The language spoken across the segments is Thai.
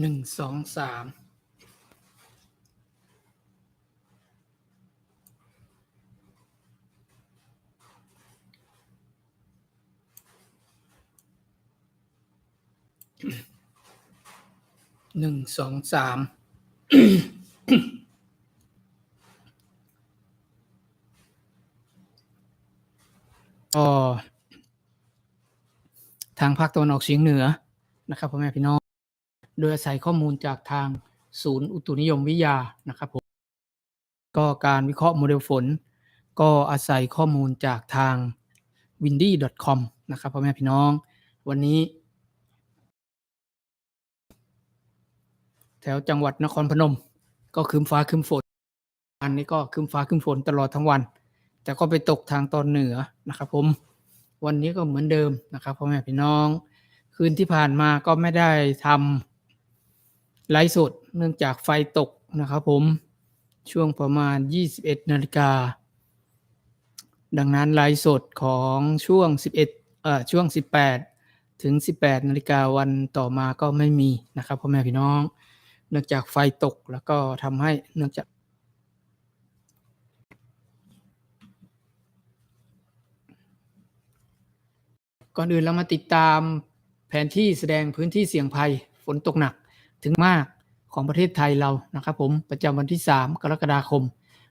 หนึ่งสองสามหนึ่งสองสามก็ทางภาคตะวันออกเฉียงเหนือนะครับพ่อแม่พี่น้อง โดยอาศัยข้อมูลจากทางศูนย์อุตุนิยมวิทยานะครับผมก็การวิเคราะห์โมเดลฝน ก็อาศัยข้อมูลจากทาง windy.com นะครับพ่อแม่พี่น้อง วันนี้ แถวจังหวัดนครพนม ก็คืมฟ้าคืมฝน อันนี้ก็คืมฟ้าคืมฝนตลอดทั้งวัน แต่ก็ไปตกทางตอนเหนือนะครับผมวันนี้ก็เหมือนเดิมนะครับพ่อแม่พี่น้อง คืนที่ผ่านมาก็ไม่ได้ทำ ไลฟ์สดเนื่องจากไฟตกนะครับผมช่วงประมาณ 21นาฬิกา ดังนั้นไลฟ์สดของช่วง 11เอ่อช่วง 18 ถึง 18นาฬิกาวันต่อมาก็ไม่มีนะครับพ่อแม่พี่น้อง เนื่องจากไฟตกแล้วก็ทำให้เนื่องจากก่อนอื่นเรามาติดตามแผนที่แสดงพื้นที่เสี่ยงภัยฝนตกหนัก ถึงมากของประเทศไทยเรานะครับผมประจำวันที่ 3 กรกฎาคม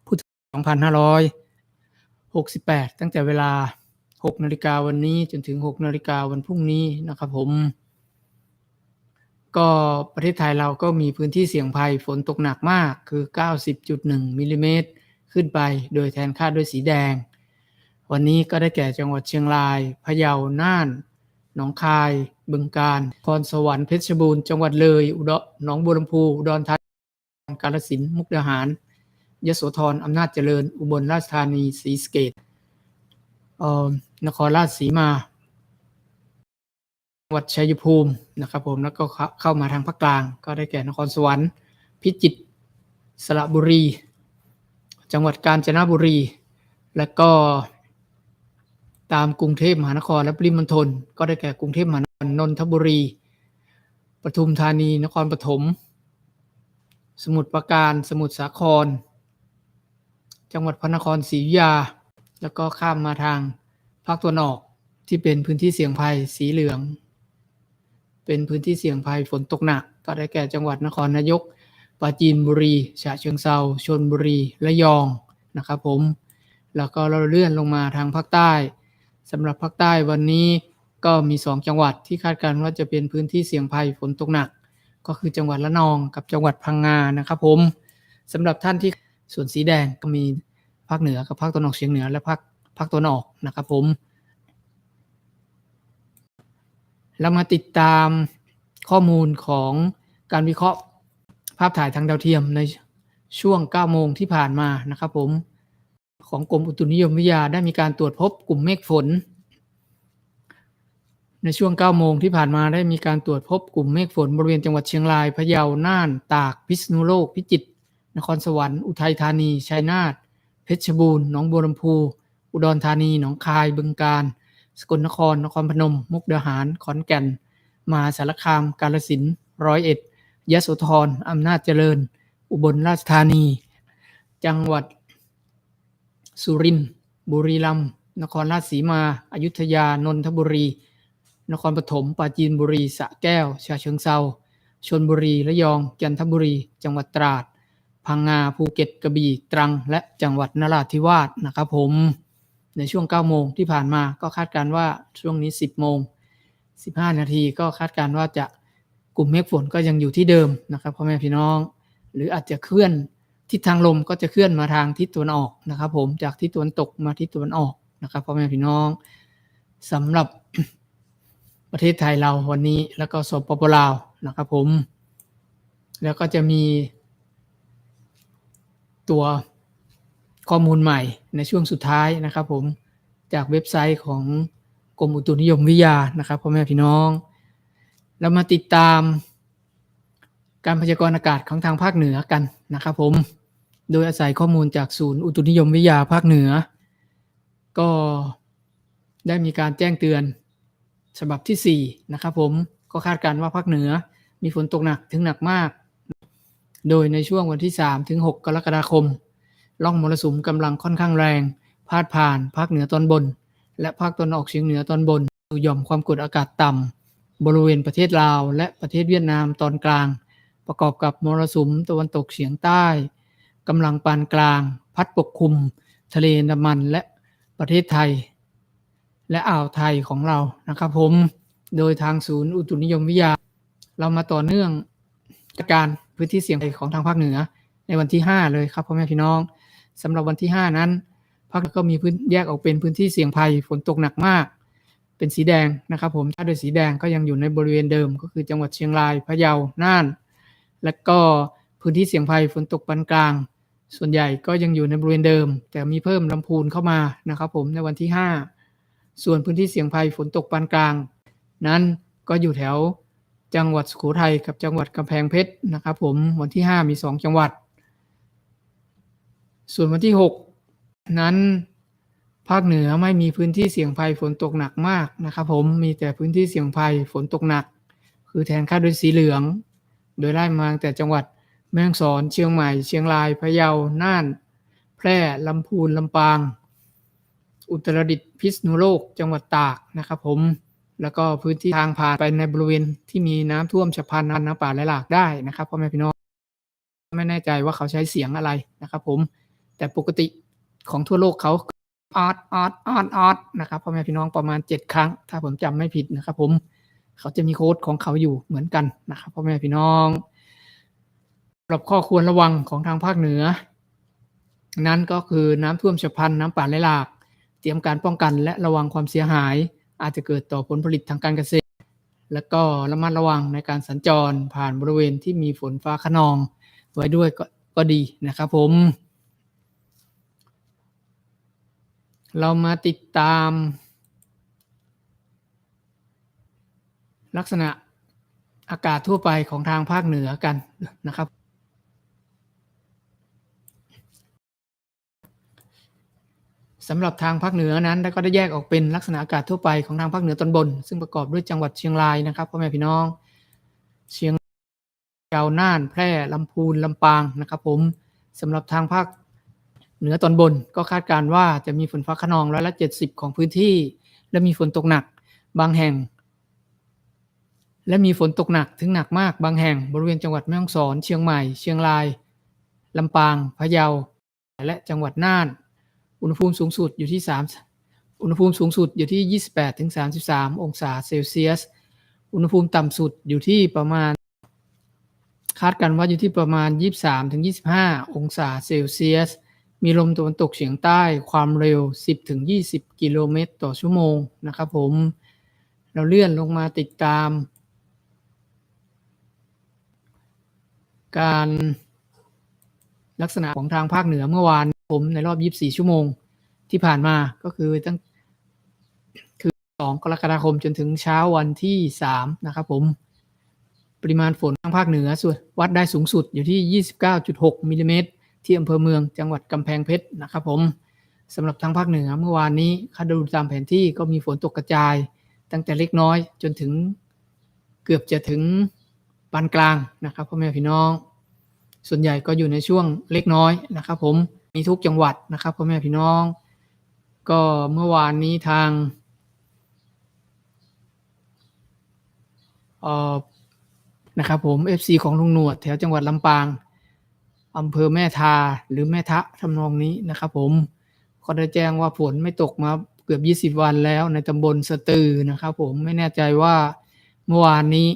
พุทธศักราช2568 ตั้งแต่เวลา 6 นาฬิกาวันนี้จนถึง 6 นาฬิกาวันพรุ่งนี้นะครับผม ก็ประเทศไทยเราก็มีพื้นที่เสี่ยงภัยฝนตกหนักมากคือ 90.1มิลลิเมตรขึ้นไปโดยแทนค่าด้วยสีแดง วันนี้ก็ได้แก่จังหวัดเชียงราย พะเยา น่าน หนองคาย บึงกาฬพรสวรรค์เพชรบูรณ์จังหวัดเลย อุดรหนองบัวลำพูอุดรธานีกาฬสินธุ์มุกดาหารยโสธรอำนาจเจริญ อุบลราชธานีศรีสเกษเอ่อนครราชสีมาจังหวัดชัยภูมินะครับผมแล้วก็เข้ามาทางภาคกลาง ก็ได้แก่นครสวรรค์ พิจิตรสระบุรี จังหวัดกาญจนบุรี และก็ ตามกรุงเทพมหานครและปริมณฑลก็ได้แก่กรุงเทพมหานครนนทบุรี ปทุมธานี นครปฐม สมุทรปราการ สมุทรสาคร จังหวัดพระนครศรีอยุธยา แล้วก็ข้ามมาทางภาคตะวันออกที่เป็นพื้นที่เสี่ยงภัยสีเหลือง เป็นพื้นที่เสี่ยงภัยฝนตกหนัก ก็ได้แก่จังหวัดนครนายกปราจีนบุรีฉะเชิงเทราชลบุรี ระยอง นะครับผม แล้วก็เราเลื่อนลงมาทางภาคใต้ สำหรับภาคใต้วันนี้ก็มี 2 จังหวัดที่คาดการณ์ว่าจะเป็นพื้นที่เสี่ยงภัยฝนตกหนัก ก็คือจังหวัดละนองกับจังหวัดพังงานะครับผมสำหรับท่านที่ส่วนสีแดงก็มีภาคเหนือกับภาคตะวันออกเฉียงเหนือและภาคภาคตะวันออกนะครับผมเรามาติดตามข้อมูลของการวิเคราะห์ภาพถ่ายทางดาวเทียมในช่วง 9 โมงที่ผ่านมานะครับผม ของกรมอุตุนิยมวิทยาได้มีการตรวจพบกลุ่มเมฆฝน ในช่วง 9 โมงที่ผ่านมาได้มีการตรวจพบกลุ่มเมฆฝน บริเวณจังหวัดเชียงรายพะเยาน่าน ตาก พิษณุโลก พิจิตร นครสวรรค์ อุทัยธานี ชัยนาท เพชรบูรณ์ หนองบัวลำพู อุดรธานี หนองคาย บึงกาฬ สกลนคร นครพนม มุกดาหาร ขอนแก่น มหาสารคาม กาฬสินธุ์ ร้อยเอ็ด ยโสธร อำนาจเจริญ อุบลราชธานี จังหวัด สุรินทร์บุรีรัมย์นครราชสีมา อยุธยานนทบุรี นครปฐมปราจีนบุรีสระแก้วฉะเชิงเทราชลบุรีระยองจันทบุรี จังหวัดตราด พังงาภูเก็ตกระบี่ตรัง และจังหวัดนราธิวาสนะครับผม ในช่วง 9 โมงที่ผ่านมาก็คาดการณ์ว่าช่วงนี้ 10 โมง 15 นาทีก็คาดการณ์ว่าจะกลุ่มเมฆฝนก็ยังอยู่ที่เดิมนะครับพ่อแม่พี่น้อง หรืออาจจะเคลื่อน ทิศทางลมก็จะเคลื่อนมาทางทิศตะวันออกนะครับ ผมจากทิศตะวันตกมาทิศตะวันออกนะครับพ่อแม่พี่น้องสำหรับประเทศไทยเราวันนี้แล้วก็สปปลาวนะครับผม แล้วก็จะมีตัวข้อมูลใหม่ในช่วงสุดท้ายนะครับ ผมจากเว็บไซต์ของกรมอุตุนิยมวิทยานะครับพ่อแม่พี่น้อง เรามาติดตามการพยากรณ์อากาศของทางภาคเหนือกันนะครับผม โดยอาศัยข้อมูลจากศูนย์อุตุนิยมวิทยาภาคเหนือ ก็ได้มีการแจ้งเตือนฉบับที่ 4 นะครับผมก็คาดการณ์ว่าภาคเหนือมีฝนตกหนักถึงหนักมาก โดยในช่วงวันที่ 3 ถึง 6 กรกฎาคมร่องมรสุมกำลังค่อนข้างแรง พาดผ่านภาคเหนือตอนบน และภาคตะวันออกเฉียงเหนือตอนบนหย่อมความกดอากาศต่ำบริเวณประเทศลาว และประเทศเวียดนามตอนกลาง ประกอบกับมรสุมตะวันตกเฉียงใต้ กำลังปานกลาง พัดปกคลุม ทะเลนดามันและประเทศไทย และอ่าวไทยของเรานะครับผม โดยทางศูนย์อุตุนิยมวิทยา เรามาต่อเนื่องการพื้นที่เสี่ยงภัยของทางภาคเหนือ ในวันที่ 5 เลยครับพ่อแม่พี่น้องสำหรับวันที่ 5 นั้นภาคเหนือก็มีพื้นแยกออกเป็นพื้นที่เสี่ยงภัยฝนตกหนักมาก เป็นสีแดงนะครับ ผมถ้าโดยสีแดงก็ยังอยู่ในบริเวณเดิม ก็คือจังหวัดเชียงรายพะเยาน่าน และก็พื้นที่เสี่ยงภัยฝนตกปานกลาง ส่วนใหญ่ก็ยังอยู่ในบริเวณเดิม แต่มีเพิ่มลำพูนเข้ามานะครับผมในวันที่ 5 ส่วนพื้นที่เสี่ยงภัยฝนตกปานกลาง นั้นก็อยู่แถวจังหวัดสุโขทัยกับจังหวัดกำแพงเพชรนะครับผมวันที่ 5 มี 2 จังหวัด ส่วนวันที่ 6 นั้นภาคเหนือไม่มีพื้นที่เสี่ยงภัยฝนตกหนักมากนะครับผมมีแต่พื้นที่เสี่ยงภัยฝนตกหนัก คือแทนค่าด้วยสีเหลือง โดยไล่มาตั้งแต่จังหวัด แม่ฮ่องสอน เชียงใหม่ เชียงราย พะเยา น่าน แพร่ ลำพูน ลำปาง อุตรดิตถ์ พิษณุโลก จังหวัดตากนะครับผม แล้วก็พื้นที่ทางผ่านไปในบริเวณที่มีน้ำท่วมฉับพลันน้ำป่าไหลหลากได้นะครับพ่อแม่พี่น้อง ไม่แน่ใจว่าเขาใช้เสียงอะไรนะครับผม แต่ปกติของทั่วโลกเขาออดออดออดออดนะครับพ่อแม่พี่น้องประมาณ 7 ครั้ง ถ้าผมจำไม่ผิดนะครับผม เขาจะมีโค้ดของเขาอยู่เหมือนกันนะครับพ่อแม่พี่น้องำหรับข้อควรระวังของทางภาคเหนือ นั้นก็คือน้ำท่วมฉับพลันน้ำป่าไหลหลาก เตรียมการป้องกันและระวังความเสียหาย อาจจะเกิดต่อผลผลิตทางการเกษตร และก็ระมัดระวังในการสัญจรผ่านบริเวณที่มีฝนฟ้าขนอง ไว้ด้วยกก็ดีนะครับผม เรามาติดตาม ลักษณะอากาศทั่วไปของทางภาคเหนือกันนะครับ สำหรับทางภาคเหนือนั้นก็ได้แยกออกเป็นลักษณะอากาศทั่วไปของทางภาคเหนือตอนบน ซึ่งประกอบด้วยจังหวัดเชียงรายนะครับพ่อแม่พี่น้อง เชียงเกาน่านแพร่ลำพูนลำปางนะครับ ผมสำหรับทางภาคเหนือตอนบน ก็คาดการว่าจะมีฝนฟ้าขนองร้อยละเจ็ดสิบของพื้นที่ และมีฝนตกหนักบางแห่ง และมีฝนตกหนักถึงหนักมากบางแห่ง บริเวณจังหวัดแม่ฮ่องสอน เชียงใหม่ เชียงรายลำปางพะเยา และจังหวัดน่าน อุณหภูมิสูงสุดอยู่ที่ 3 อุณหภูมิสูงสุดอยู่ที่ 28ถึง33 องศาเซลเซียส อุณหภูมิต่ำสุดอยู่ที่ประมาณ คาดกันว่าอยู่ที่ประมาณ 23ถึง25 องศาเซลเซียส มีลมตะวันตกเฉียงใต้ความเร็ว 10ถึง20 กิโลเมตรต่อชั่วโมงนะครับผม เราเลื่อนลงมาติดตาม การลักษณะของทางภาคเหนือเมื่อวาน ผมในรอบ 24 ชั่วโมงที่ผ่านมาก็คือตั้งคือ 2 กรกฎาคมจนถึงเช้าวันที่ 3 นะครับผม ปริมาณฝนทางภาคเหนือส่วนวัดได้สูงสุดอยู่ที่ 29.6มิลลิเมตรที่อำเภอเมืองจังหวัดกำแพงเพชรนะครับผมสำหรับทางภาคเหนือเมื่อวานนี้คาดดูตามแผนที่ก็มีฝนตกกระจาย ตั้งแต่เล็กน้อยจนถึงเกือบจะถึงปานกลางนะครับพ่อแม่พี่น้อง ส่วนใหญ่ก็อยู่ในช่วงเล็กน้อยนะครับผม มีทุกจังหวัดนะครับพ่อแม่พี่น้อง ก็เมื่อวานนี้ทางเอ่อนะครับผม FC ของลุงหนวดแถวจังหวัดลำปางอำเภอแม่ทาหรือแม่ทะทำนองนี้นะครับผมก็ได้แจ้งว่าฝนไม่ตกมาเกือบ 20 วันแล้วในตำบลสตือนะครับผมไม่แน่ใจว่าเมื่อวานนี้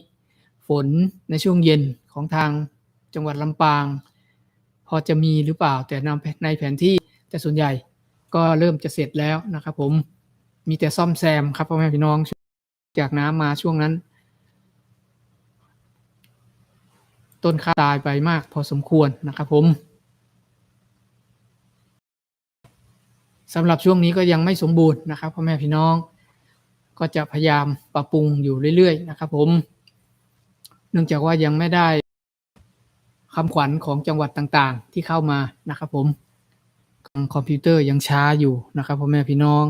ฝนในช่วงเย็นของทางจังหวัดลำปาง อจะมีหรือเปล่า แต่นในแผนที่แต่ส่วนใหญ่ก็เริ่มจะเสร็จแล้วนะครับผมมีแต่ซ่อมแซมครับพ่อแม่พี่น้องจากน้ำมาช่วงนั้น ต้นข้าตายไปมากพอสมควรนะครับผมสำหรับช่วงนี้ก็ยังไม่สมบูรณ์นะครับพ่อแม่พี่น้อง ก็จะพยายามปรับปรุงอยู่เรื่อยๆนะครับผม เนื่องจากว่ายังไม่ได้ คำขวัญของจังหวัดต่างๆ ที่เข้ามานะครับผมคอมพิวเตอร์ยังช้าอยู่นะครับพ่อแม่พี่น้อง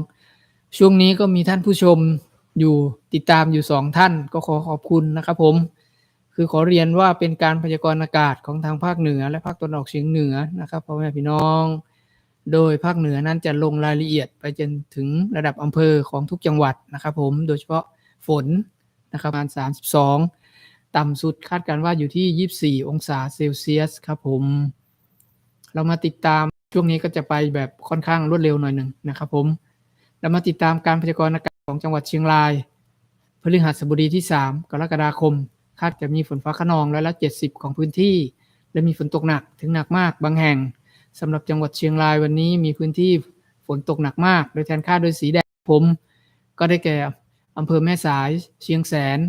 ช่วงนี้ก็มีท่านผู้ชมอยู่ติดตามอยู่สองท่านก็ขอขอบคุณนะครับผมคือคือขอเรียนว่าเป็นการพยากรณ์อากาศของทางภาคเหนือและภาคตะวันออกเฉียงเหนือนะครับพ่อแม่พี่น้อง โดยภาคเหนือนั้นจะลงรายละเอียดไปจนถึงระดับอำเภอของทุกจังหวัดนะครับผมโดยเฉพาะฝนนะครับประมาณ32 ต่ำสุดคาดการณ์ว่าอยู่ที่ 24 องศาเซลเซียสครับผม เรามาติดตามช่วงนี้ก็จะไปแบบค่อนข้างรวดเร็วหน่อยหนึ่งนะครับผม เรามาติดตามการพยากรณ์อากาศของจังหวัดเชียงรายพฤหัสบดีที่ 3 กรกฎาคม คาดจะมีฝนฟ้าขนองร้อยละ70 ของพื้นที่ และมีฝนตกหนักถึงหนักมากบางแห่งสำหรับจังหวัดเชียงรายวันนี้มีพื้นที่ฝนตกหนักมาก โดยแทนค่าโดยสีแดงผม ก็ได้แก่อำเภอแม่สาย เชียงแสน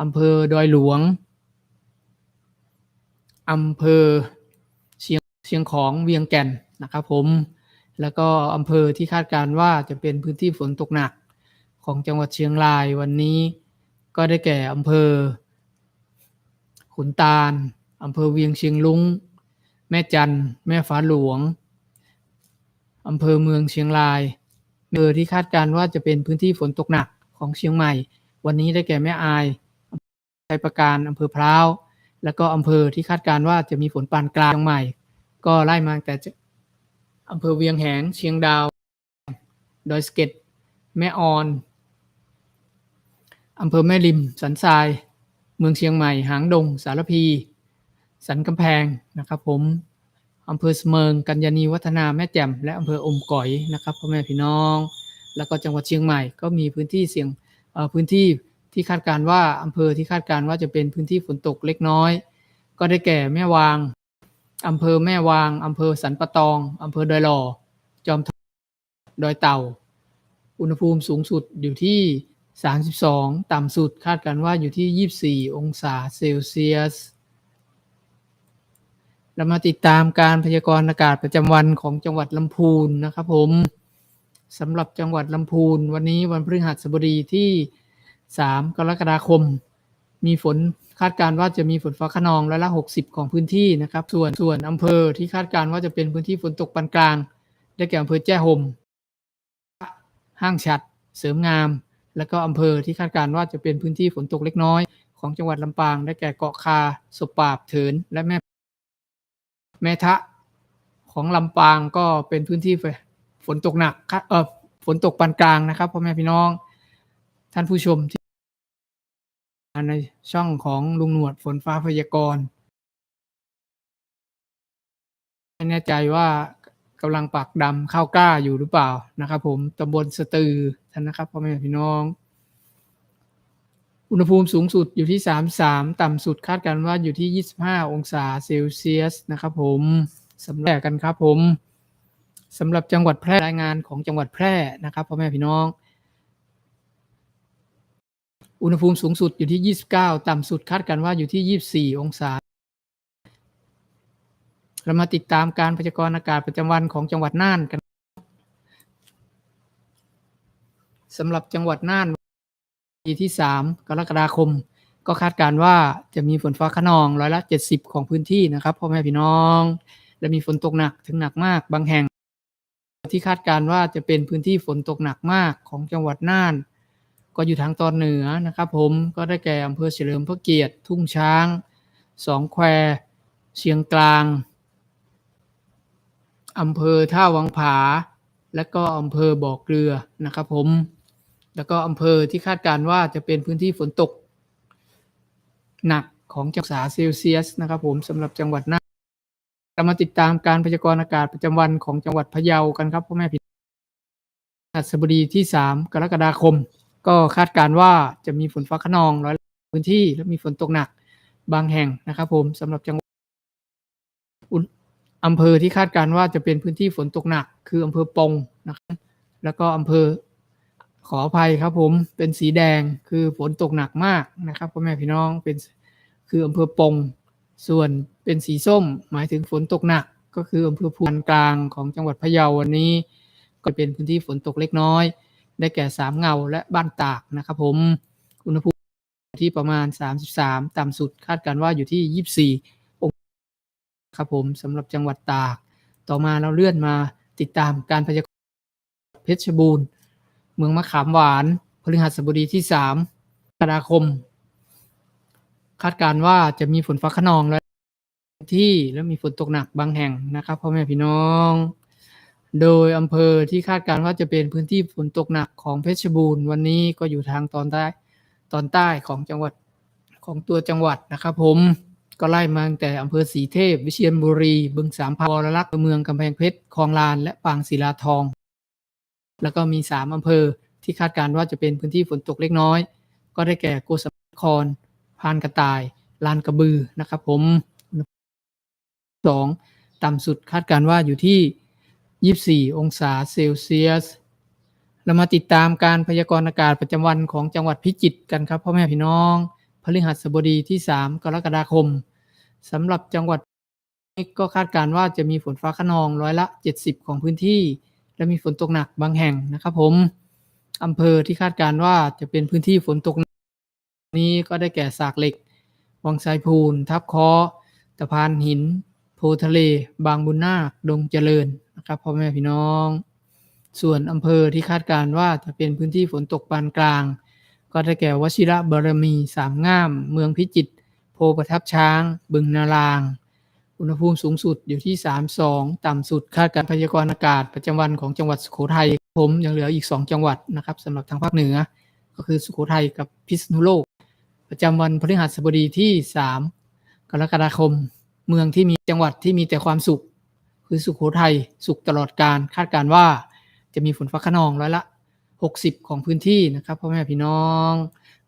อำเภอดอยหลวง อำเภอเชียงเชียงของเวียงแก่นนะครับผม แล้วก็อำเภอที่คาดการว่าจะเป็นพื้นที่ฝนตกหนักของจังหวัดเชียงรายวันนี้ ก็ได้แก่อำเภอ ขุนตาลอำเภอเวียงเชียงลุงแม่จันแม่ฟ้าหลวงอำเภอเมืองเชียงรายอำเภอที่คาดการว่าจะเป็นพื้นที่ฝนตกหนักของเชียงใหม่ วันนี้ได้แก่แม่อาย ชัยประการอำเภอพร้าว แล้วก็อำเภอที่คาดการว่าจะมีฝนปานกลางเชียงใหม่ ก็ไล่มาแต่อำเภอเวียงแหง เชียงดาว ดอยสะเก็ด แม่ออนอำเภอแม่ริม สันทราย เมืองเชียงใหม่ หางดง สารพี สันกำแพงนะครับผมอำเภอเสมิง กัญญานีวัฒนา แม่แจ่ม และอำเภออมก๋อยนะครับพ่อแม่พี่น้อง แล้วก็จังหวัดเชียงใหม่ก็มีพื้นที่เสี่ยงพื้นที่ ที่คาดการว่าอำเภอที่คาดการว่าจะเป็นพื้นที่ฝนตกเล็กน้อย ก็ได้แก่แม่วางอำเภอแม่วางอำเภอสันปะตองอำเภอดอยหล่อ จอมทองดอยเต่า อุณหภูมิสูงสุดอยู่ที่ 32 ต่ำสุดคาดการว่าอยู่ที่ 24 องศาเซลเซียส เรามาติดตามการพยากรณ์อากาศประจำวันของจังหวัดลำพูนนะครับผมสำหรับจังหวัดลำพูน วันนี้วันพฤหัสบดีที่ 3 กรกฎาคม มีฝนคาดการว่าจะมีฝนฟ้าขนองร้อยละ 60 ของพื้นที่นะครับ ส่วนส่วนอำเภอที่คาดการว่าจะเป็นพื้นที่ฝนตกปานกลาง ได้แก่อำเภอแจ้ห่มห้างฉัด เสริมงาม แล้วก็อำเภอที่คาดการว่าจะเป็นพื้นที่ฝนตกเล็กน้อย ของจังหวัดลำปาง ได้แก่เกาะคาสบปราบเถินและแม่แม่ทะของลำปางก็เป็นพื้นที่ฝนตกหนักเออฝนตกปานกลางนะครับพ่อแม่พี่น้อง ท่านผู้ชมที่ในช่องของลุงหนวดฝนฟ้าพยากรณ์ไม่แน่ใจว่ากำลังปักดำข้าวกล้าอยู่หรือเปล่านะครับ ผมตำบลสตือท่านนะครับพ่อแม่พี่น้อง อุณหภูมิสูงสุดอยู่ที่ 33 ต่ำสุดคาดการณ์ว่าอยู่ที่ 25 องศาเซลเซียสนะครับ ผมสำหรับกันครับผมสำหรับจังหวัดแพร่รายงานของจังหวัดแพร่นะครับพ่อแม่พี่น้อง อุณหภูมิสูงสุดอยู่ที่ 29 ต่ำสุดคาดการว่าอยู่ที่ 24 องศา เรามาติดตามการพยากรณ์อากาศประจำวันของจังหวัดน่านกันสำหรับจังหวัดน่านวันที่ 3 กรกฎาคม ก็คาดการว่าจะมีฝนฟ้าขนองร้อยละ 70 ของพื้นที่นะครับพ่อแม่พี่น้อง และมีฝนตกหนักถึงหนักมากบางแห่ง ที่คาดการว่าจะเป็นพื้นที่ฝนตกหนักมากของจังหวัดน่าน ก็อยู่ทางตอนเหนือนะครับผมก็ได้แก่อำเภอเฉลิมพระเกียรติ ทุ่งช้างสองแควเชียงกลางอำเภอท่าวังผา และก็อำเภอบ่อเกลือนะครับผมแล้วก็อำเภอที่คาดการว่าจะเป็นพื้นที่ฝนตก หนักของจังหวัดเซลเซียสนะครับผมสำหรับจังหวัดน่านเรามาติดตามการพยากรณ์อากาศประจำวันของจังหวัดพะเยากันครับพ่อแม่พี่หัสบดีที่ 3 กรกฎาคม ก็คาดการ์ว่าจะมีฝนฟ้าขนองร้อยพื้นที่และมีฝนตกหนักบางแห่งนะครับผมสำหรับจังหวัดอุอำเภอที่คาดการ์ว่าจะเป็นพื้นที่ฝนตกหนัก คืออำเภอปงนะครับแล้วก็อำเภอขออภัยครับผมเป็นสีแดงคือฝนตกหนักมากนะครับพ่อแม่พี่น้องเป็นคืออำเภอปง ส่วนเป็นสีส้ม หมายถึงฝนตกหนัก ก็คืออำเภอพูนกลางของจังหวัดพะเยาวันนี้ ก็เป็นพื้นที่ฝนตกเล็กน้อย ได้แก่สามเงาและบ้านตากนะครับผมอุณหภูมิที่ประมาณ 33 ต่ำสุดคาดการว่าอยู่ที่ 24 องศาครับผมสำหรับจังหวัดตาก ต่อมาเราเลื่อนมาติดตามการพยากรณ์เพชรบูรณ์ เมืองมะขามหวานพฤหัสบดีที่3กรกฎาคม คาดการว่าจะมีฝนฟ้าคะนองและที่และมีฝนตกหนักบางแห่งนะครับพ่อแม่พี่น้อง โดยอำเภอที่คาดการณ์ว่าจะเป็นพื้นที่ฝนตกหนักของเพชรบูรณ์วันนี้ก็อยู่ทางตอนใต้ตอนใต้ของจังหวัดของตัวจังหวัดนะครับผมก็ไล่มาตั้งแต่อำเภอสีเทพ วิเชียรบุรี บึงสามพันวรลักษณ์เมืองกำแพงเพชรคลองลาน และปางศิลาทอง แล้วก็มีสามอำเภอที่คาดการณ์ว่าจะเป็นพื้นที่ฝนตกเล็กน้อย ก็ได้แก่โกสมนครพานกระต่าย ลานกระบือนะครับผมสองต่ำสุดคาดการณ์ว่าอยู่ที่ 24 องศาเซลเซียส เรามาติดตามการพยากรณ์อากาศประจำวันของจังหวัดพิจิตรกันครับพ่อแม่พี่น้องพฤหัสบดีที่ 3 กรกฎาคมสำหรับจังหวัดก็คาดการณ์ว่าจะมีฝนฟ้าคะนองร้อยละ 70 ของพื้นที่ และมีฝนตกหนักบางแห่งนะครับผมอำเภอที่คาดการณ์ว่าจะเป็นพื้นที่ฝนตกหนักนี้ก็ได้แก่สากเหล็ก วังไซพูน ทับคอตะพานหิน โพทะเล บางบุญนาค ดงเจริญ นะครับพ่อแม่พี่น้อง ส่วนอำเภอที่คาดการว่าจะเป็นพื้นที่ฝนตกปานกลาง ก็ได้แก่วชิระบารมีสามง่าม เมืองพิจิตรโพประทับช้าง บึงนาราง อุณหภูมิสูงสุดอยู่ที่ 32 ต่ำสุดคาดการพยากรณ์อากาศประจำวันของจังหวัดสุโขทัยผมยังเหลืออีก 2 จังหวัดนะครับสำหรับทางภาคเหนือ ก็คือสุโขทัยกับพิษณุโลก ประจำวันพฤหัสบดีที่ 3 กรกฎาคม เมืองที่มีจังหวัดที่มีแต่ความสุข คือสุโขทัยสุขตลอดการคาดการว่าจะมีฝนฟ้าคะนองร้อยละ 60 ของพื้นที่นะครับพ่อแม่พี่น้อง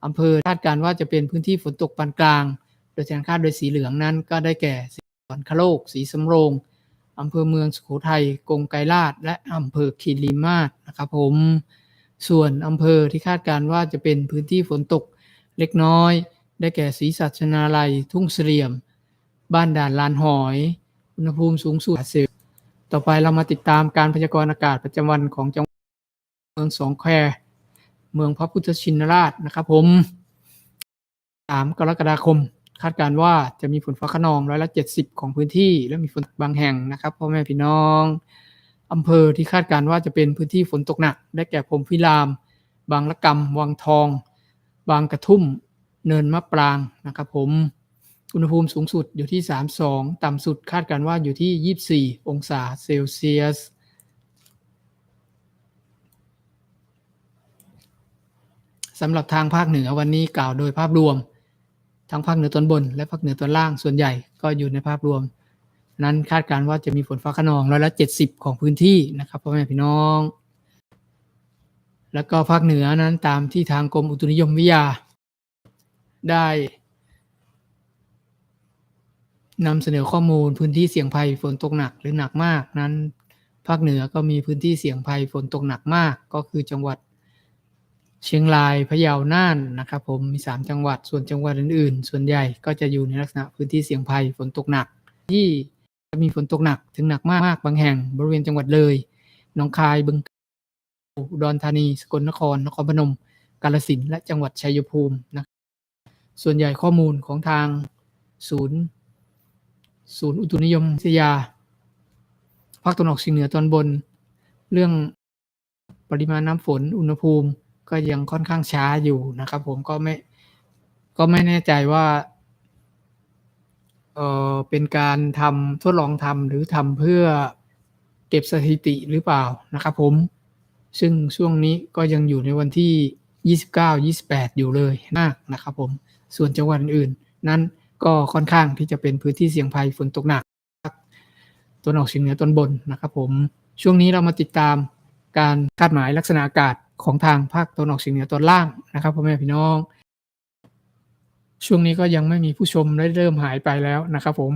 อำเภอคาดการว่าจะเป็นพื้นที่ฝนตกปานกลาง โดยแทนคาดโดยสีเหลืองนั้นก็ได้แก่สีสวรรคโลก สีสำโรงอำเภอเมืองสุโขทัยกงไกรลาดและอำเภอคีรีมาศนะครับผม ส่วนอำเภอที่คาดการว่าจะเป็นพื้นที่ฝนตกเล็กน้อย ได้แก่ศรีสัชนาลัย ทุ่งเสลี่ยม บ้านด่านลานหอย อุณหภูมิสูงสุดสิบ ต่อไปเรามาติดตามการพยากรณ์อากาศประจำวันของจังหวัดเมืองสองแควเมืองพระพุทธชินราชนะครับผม 3 กรกฎาคม คาดการว่าจะมีฝนฟ้าคะนองร้อยละ70 ของพื้นที่ และมีฝนบางแห่งนะครับพ่อแม่พี่น้องอำเภอที่คาดการว่าจะเป็นพื้นที่ฝนตกหนัก ได้แก่พรมพิราม บางละกำวังทอง บางกระทุ่ม เนินมะปรางนะครับผม อุณหภูมิสูงสุดอยู่ที่ 32 ต่ำสุดคาดการณ์ว่าอยู่ที่ 24 องศาเซลเซียส สำหรับทางภาคเหนือวันนี้กล่าวโดยภาพรวม ทั้งภาคเหนือตอนบน และภาคเหนือตอนล่างส่วนใหญ่ก็อยู่ในภาพรวม นั้นคาดการณ์ว่าจะมีฝนฟ้าคะนองร้อยละ 70 ของพื้นที่นะครับพ่อแม่พี่น้อง แล้วก็ภาคเหนือนั้นตามที่ทางกรมอุตุนิยมวิทยา ได้ นำเสนอข้อมูลพื้นที่เสี่ยงภัยฝนตกหนักหรือหนักมากนั้น ภาคเหนือก็มีพื้นที่เสี่ยงภัยฝนตกหนักมาก ก็คือจังหวัด เชียงรายพะเยาน่านนะครับผมมี 3 จังหวัดส่วนจังหวัดอื่นๆ ส่วนใหญ่ก็จะอยู่ในลักษณะพื้นที่เสี่ยงภัยฝนตกหนัก ที่จะมีฝนตกหนักถึงหนักมากบางแห่ง บริเวณจังหวัดเลยหนองคายบึงอุดรธานี สกลนคร นครพนม กาฬสินธุ์และจังหวัดชัยภูมินะส่วนใหญ่ข้อมูลของทางศูนย์ ศูนย์อุตุนิยมวิทยาภาคตะวันออกเฉียงเหนือตอนบน เรื่องปริมาณน้ำฝนอุณหภูมิก็ยังค่อนข้างช้าอยู่นะครับ ผมก็ไม่ก็ไม่แน่ใจว่าเออเป็นการทำทดลองทำหรือทำเพื่อเก็บสถิติหรือเปล่านะครับผม ซึ่งช่วงนี้ก็ยังอยู่ในวันที่ 29 28 อยู่เลยมากนะครับผมส่วนจังหวัดอื่นนั้น ก็ค่อนข้างที่จะเป็นพื้นที่เสี่ยงภัยฝนตกหนักตะวันออกเฉียงเหนือตอนบนนะครับผมช่วงนี้เรามาติดตามการคาดหมายลักษณะอากาศของทางภาคตะวันออกเฉียงเหนือตอนล่างนะครับพ่อแม่พี่น้อง ช่วงนี้ก็ยังไม่มีผู้ชมได้เริ่มหายไปแล้วนะครับ ผม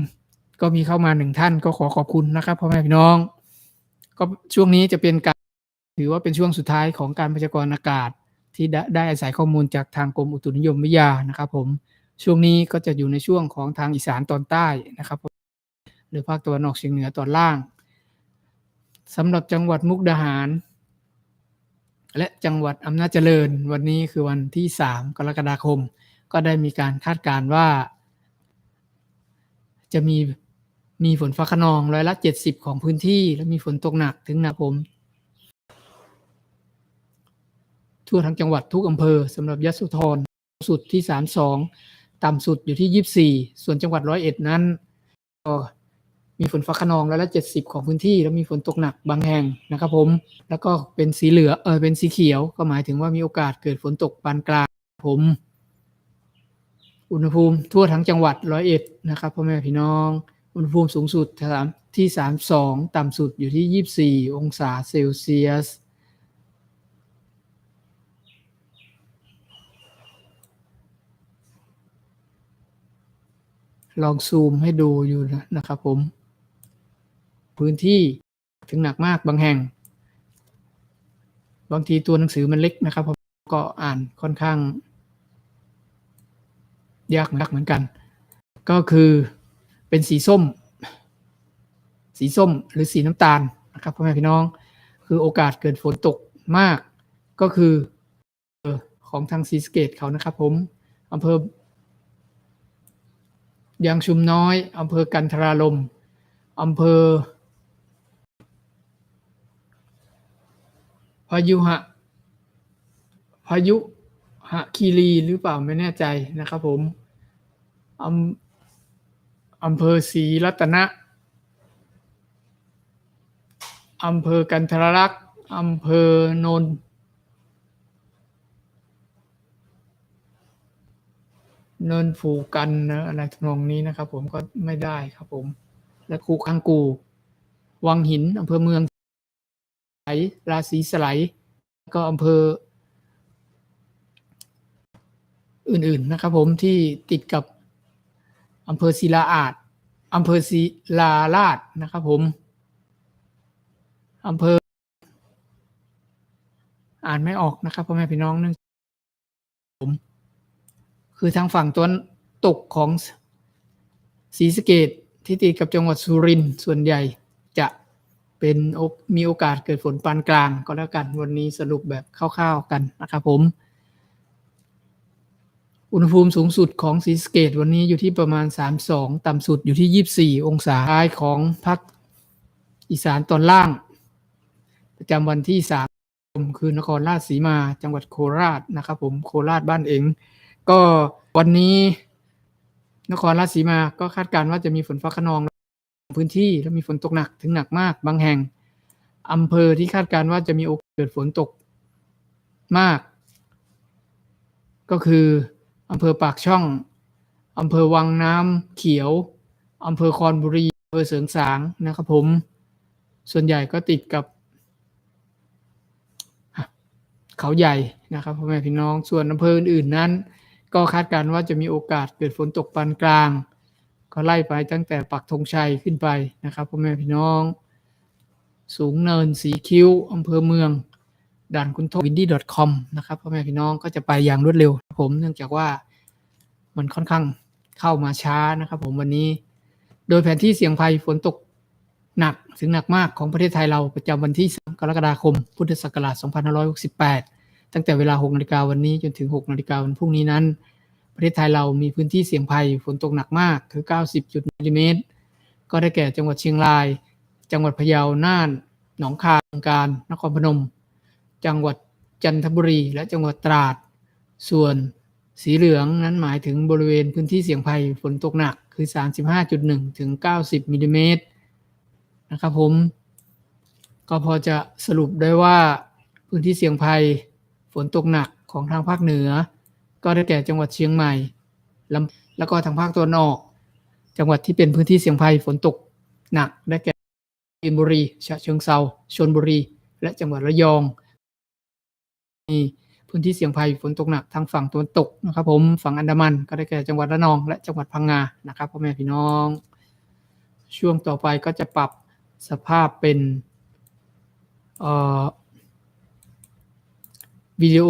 ก็มีเข้ามาหนึ่งท่านก็ขอขอบคุณนะครับพ่อแม่พี่น้อง ก็ช่วงนี้จะเป็นการถือว่าเป็นช่วงสุดท้ายของการพยากรณ์อากาศ ที่ได้อาศัยข้อมูลจากทางกรมอุตุนิยมวิทยานะครับ ผม ช่วงนี้ก็จะอยู่ในช่วงของทางอีสานตอนใต้นะครับ หรือภาคตะวันออกเฉียงเหนือตอนล่างสำหรับจังหวัดมุกดาหาร และจังหวัดอำนาจเจริญ วันนี้คือวันที่ 3 กรกฎาคม ก็ได้มีการคาดการณ์ว่า จะมีมีฝนฟ้าคะนองร้อยละ 70 ของพื้นที่ และมีฝนตกหนักถึงหนักผมทั่วทั้งจังหวัดทุกอำเภอสำหรับยะโสธรสุดที่ 32 ต่ำสุดอยู่ที่ 24 ส่วนจังหวัดร้อยเอ็ดนั้นก็มีฝนฟ้าขนองแล้วละ70ของพื้นที่ แล้วมีฝนตกหนักบางแห่งนะครับผม แล้วก็เป็นสีเหลือเออเป็นสีเขียว ก็หมายถึงว่ามีโอกาสเกิดฝนตกปานกลางผม อุณหภูมิทั่วทั้งจังหวัดร้อยเอ็ดนะครับพ่อแม่พี่น้อง อุณหภูมิสูงสุดที่32ต่ำสุดอยู่ที่24องศาเซลเซียส ลองซูมให้ดูอยู่นะครับผม พื้นที่ถึงหนักมากบางแห่ง บางทีตัวหนังสือมันเล็กนะครับผมก็อ่านค่อนข้าง ยากนักเหมือนกัน ก็คือเป็นสีส้ม สีส้มหรือสีน้ำตาลนะครับพ่อแม่พี่น้อง คือโอกาสเกิดฝนตกมาก ก็คือของทางซีสเกตเขานะครับผมอำเภอ ยางชุมน้อยอำเภอกันทราลมอำเภอพายุหะพายุหะคีรีหรือเปล่าไม่แน่ใจนะครับผมอำอำเภอศรีรัตนะอำเภอกันทรลักษ์อำเภอโนน เนินผูกันนะอะไรทำนองนี้นะครับ ผมก็ไม่ได้ครับผม และคูคังกู วังหินอำเภอเมืองไหลราศีสไลก็อำเภอ อื่นๆนะครับ ผมที่ติดกับอำเภอศิลาอาดอำเภอศิลาลาดนะครับผมอำเภอ อ่านไม่ออกนะครับพ่อแม่พี่น้องนึงผม คือทางฝั่งตะวันตกของศรีสะเกดที่ติดกับจังหวัดสุรินทร์ส่วนใหญ่จะเป็นมีโอกาสเกิดฝนปานกลางก็แล้วกันวันนี้สรุปแบบคร่าวๆกันนะครับผม อุณหภูมิสูงสุดของศรีสะเกดวันนี้อยู่ที่ประมาณ 32 ต่ำสุดอยู่ที่ 24 องศาท้ายของภาคอีสานตอนล่าง ประจำวันที่3คือนครราชสีมาจังหวัดโคราชนะครับผมโคราชบ้านเอง ก็วันนี้นครราชสีมาก็คาดการณ์ว่าจะมีฝนฟ้าขนองพื้นที่ แล้วมีฝนตกหนักถึงหนักมาก บางแห่งอำเภอที่คาดการณ์ว่าจะมีโอกาสเกิดฝนตกมาก ก็คืออำเภอปากช่องอำเภอวังน้ำเขียวอำเภอคอนบุรีอำเภอเสริงสางนะครับผม ส่วนใหญ่ก็ติดกับเขาใหญ่นะครับพ่อแม่พี่น้องส่วนอำเภออื่นๆนั้น ก็คาดการณ์ว่าจะมีโอกาสเกิดฝนตกปานกลาง ก็ไล่ไปตั้งแต่ปักธงชัยขึ้นไปนะครับพ่อแม่พี่น้อง สูงเนินสีคิ้วอำเภอเมือง ด่านคุณโทวินดี้ .com นะครับพ่อแม่พี่น้องก็จะไปอย่างรวดเร็วผมเนื่องจากว่ามันค่อนข้างเข้ามาช้านะครับ ผมวันนี้ โดยแผนที่เสียงภัยฝนตกหนักถึงหนักมากของประเทศไทยเราประจำวันที่ 3 กรกฎาคม พุทธศักราช 2568 ตั้งแต่เวลา 6 นาฬิกาวันนี้จนถึง 6 นาฬิกาวันพรุ่งนี้นั้น ประเทศไทยเรามีพื้นที่เสี่ยงภัยฝนตกหนักมากคือ 90จุดมิลลิเมตร ก็ได้แก่จังหวัดเชียงราย จังหวัดพะเยา น่าน หนองคายกาฬนครพนม จังหวัดจันทบุรี และจังหวัดตราด ส่วนสีเหลืองนั้นหมายถึงบริเวณพื้นที่เสี่ยงภัยฝนตกหนักคือ 35.1 ถึง 90มิลลิเมตรนะครับผม ก็พอจะสรุปได้ว่าพื้นที่เสี่ยงภัย ฝนตกหนักของทางภาคเหนือ ก็ได้แก่จังหวัดเชียงใหม่ลำแล้วก็ทางภาคตะวันออก จังหวัดที่เป็นพื้นที่เสี่ยงภัยฝนตกหนักได้แก่อินบุรีฉะเชิงเซาชลบุรี และจังหวัดระยองมีพื้นที่เสี่ยงภัยฝนตกหนักทางฝั่งตะวันตกนะครับ ผมฝั่งอันดามันก็ได้แก่จังหวัดระนอง และจังหวัดพังงานะครับพ่อแม่พี่น้อง ช่วงต่อไปก็จะปรับสภาพเป็นเอ่อ วิดีโอ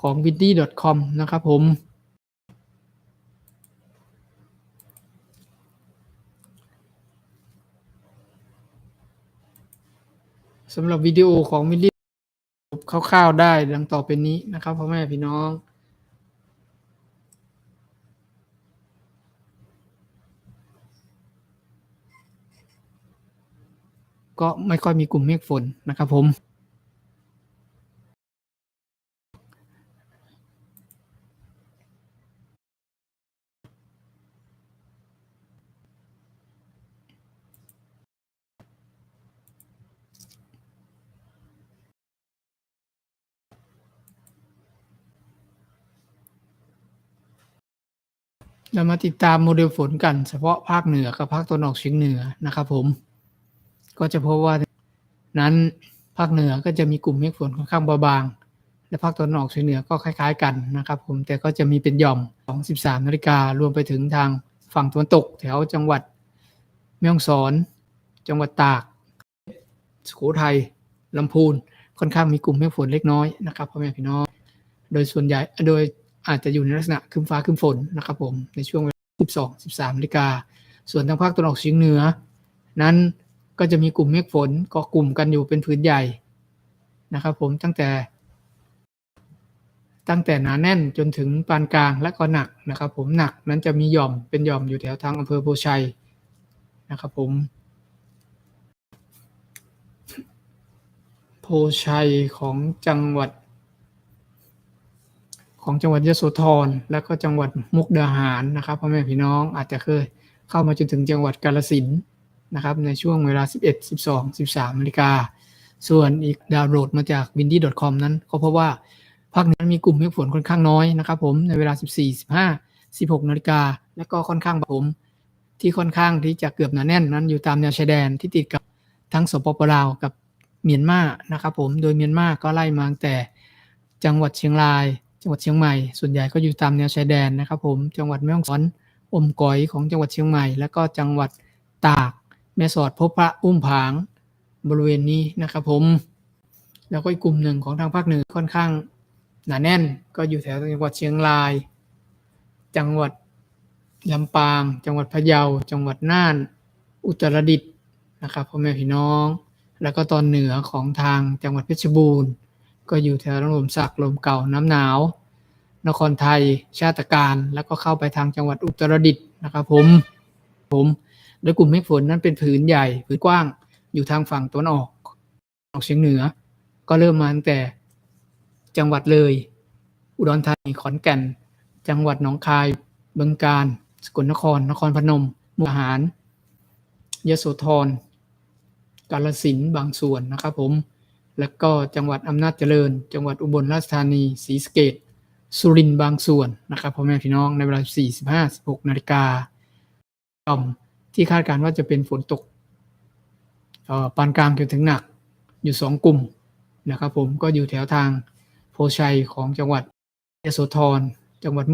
ของ w i d d y c o m นะครับผม สำหรับวิดีโอของวิลลี่คร่าวๆได้ดังต่อไปนี้นะครับพ่อแม่พี่น้องก็ไม่ค่อยมีกลุ่มเมฆฝนนะครับผม เรามาติดตามโมเดลฝนกัน เฉพาะภาคเหนือกับภาคตะวันออกเฉียงเหนือนะครับผม ก็จะพบว่านั้นภาคเหนือก็จะมีกลุ่มเมฆฝนค่อนข้างเบาบาง และภาคตะวันออกเฉียงเหนือก็คล้าย ๆ กันนะครับผมแต่ก็จะมีเป็นหย่อมของ13นาฬิการวมไปถึงทางฝั่งตะวันตก แถวจังหวัดแม่ฮ่องสอน จังหวัดตากสุโขทัยลำพูนค่อนข้างมีกลุ่มเมฆฝนเล็กน้อยนะครับพ่อแม่พี่น้อง โดยส่วนใหญ่โดย อาจจะอยู่ในลักษณะคึมฟ้าคึมฝนนะครับผมในช่วงเวลา 12 13นาฬิกา ส่วนทางภาคตะวันออกเฉียงเหนือ นั้นก็จะมีกลุ่มเมฆฝนเกาะกลุ่มกันอยู่เป็นพื้นใหญ่นะครับผมตั้งแต่ ตั้งแต่หนาแน่นจนถึงปานกลางและก็หนักนะครับผมหนักนั้นจะมีหย่อมเป็นหย่อมอยู่แถวทางอำเภอโพชัยนะครับผมโพชัยของจังหวัด ของจังหวัดยโสธรและก็จังหวัดมุกดาหารนะครับพ่อแม่พี่น้องอาจจะเคยเข้ามาจนถึงจังหวัดกาฬสินนะครับในช่วงเวลา 11 12 13นาฬิกาส่วนอีกดาวน์โหลดมาจาก windy.com นั้น ก็เพราะว่าภาคนั้นมีกลุ่มเมฆฝนค่อนข้างน้อยนะครับผมในเวลา 14 15 16นาฬิกาและก็ค่อนข้างผมที่ค่อนข้างที่จะเกือบหนาแน่นนั้นอยู่ตามแนวชายแดนที่ติดกับทั้งสปปลาวกับเมียนมานะครับผมโดยเมียนมาก็ไล่มาตั้งแต่จังหวัดเชียงราย จังหวัดเชียงใหม่ ส่วนใหญ่ก็อยู่ตามแนวชายแดนนะครับผมจังหวัดแม่ฮ่องสอนอมก๋อยของจังหวัดเชียงใหม่ แล้วก็จังหวัดตาก แม่สอดพบพระอุ้มผางบริเวณนี้นะครับผม แล้วก็อีกกลุ่มหนึ่งของทางภาคเหนือค่อนข้างหนาแน่นก็อยู่แถวจังหวัดเชียงราย จังหวัดลำปาง จังหวัดพะเยา จังหวัดน่าน อุตรดิตถ์นะครับพ่อแม่พี่น้อง แล้วก็ตอนเหนือของทางจังหวัดเพชรบูรณ์ ก็อยู่แถวลมสักลมเก่าน้ำหนาว นครไทยชาติการ แล้วก็เข้าไปทางจังหวัดอุตรดิตถ์นะครับผมผมโดยกลุ่มเมฆฝนนั้นเป็นผืนใหญ่ผืนกว้างอยู่ทางฝั่งตะวันออกออกเฉียงเหนือ ก็เริ่มมาตั้งแต่จังหวัดเลย อุดรธานีขอนแก่น จังหวัดหนองคายบึงกาฬสกลนคร นครพนมมุกดาหารยโสธรกาฬสินบางส่วนนะครับผม แล้วก็จังหวัดอำนาจเจริญ จังหวัดอุบลราชธานีศรีสะเกษสุรินทร์บางส่วนนะครับพ่อแม่พี่น้องในเวลา45 16นาฬิกาต่อมที่คาดการณ์ว่าจะเป็นฝนตกออปานกลางจนถึงหนักอยู่ 2 กลุ่มนะครับผมก็อยู่แถวทางโพชัยของจังหวัดยโสธรจังหวัด